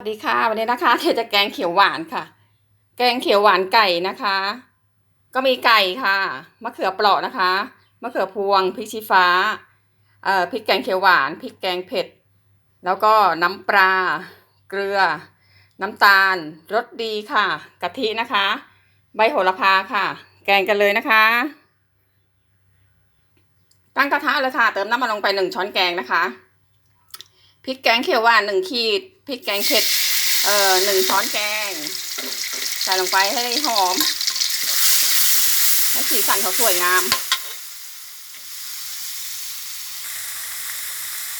สวัสดีค่ะวันนี้นะคะเดี๋ยวจะแกงเขียวหวานค่ะ แกงเขียวหวานไก่นะคะ ก็มีไก่ค่ะมะเขือเปราะนะคะมะเขือพวงพริกชี้ฟ้าเอ่อพริกแกงเขียวหวานพริกแกงเผ็ด แล้วก็น้ำปลาเกลือ น้ำตาลรสดีค่ะ กะทินะคะ ใบโหระพาค่ะ แกงกันเลยนะคะ ตั้งกระทะเลยค่ะ เติมน้ำมันลงไปหนึ่งช้อนแกงนะคะ พริกแกงเขียวหวานหนึ่งขีดพริกแกงเผ็ดเอ่อหนึ่งช้อนแกง ใส่ลงไปให้หอมให้สีสันเขาสวยงาม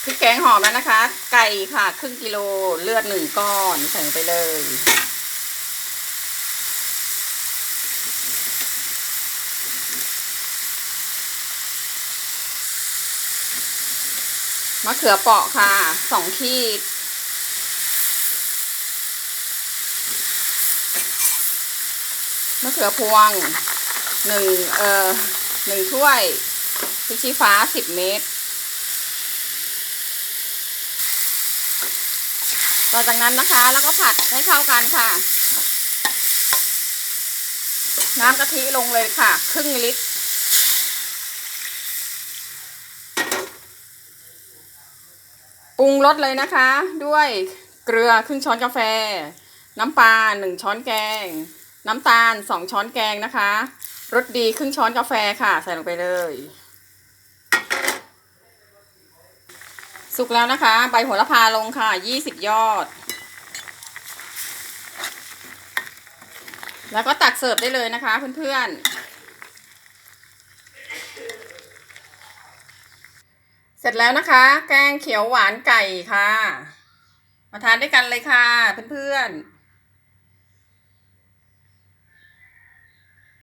พริกแกงหอมแล้วนะคะ ไก่ค่ะ ครึ่งกิโลเลือดหนึ่งก้อนใส่ไปเลย มะเขือเปราะค่ะสองขีด มะเขือพวงหนึ่งเอ่อหนึ่งถ้วยพริกชี้ฟ้าสิบเม็ดหลังจากนั้นนะคะแล้วก็ผัดให้เข้ากันค่ะ น้ำกะทิลงเลยค่ะ ครึ่งลิตร ปรุงรสเลยนะคะ ด้วยเกลือครึ่งช้อนกาแฟ น้ำปลาหนึ่งช้อนแกง น้ำตาลสองช้อนแกงนะคะรสดีครึ่งช้อนกาแฟค่ะ ใส่ลงไปเลย สุกแล้วนะคะ ใบโหระพาลงค่ะยี่สิบยอด แล้วก็ตักเสิร์ฟได้เลยนะคะเพื่อนๆ เสร็จแล้วนะคะ แกงเขียวหวานไก่ค่ะ มาทานด้วยกันเลยค่ะเพื่อนๆ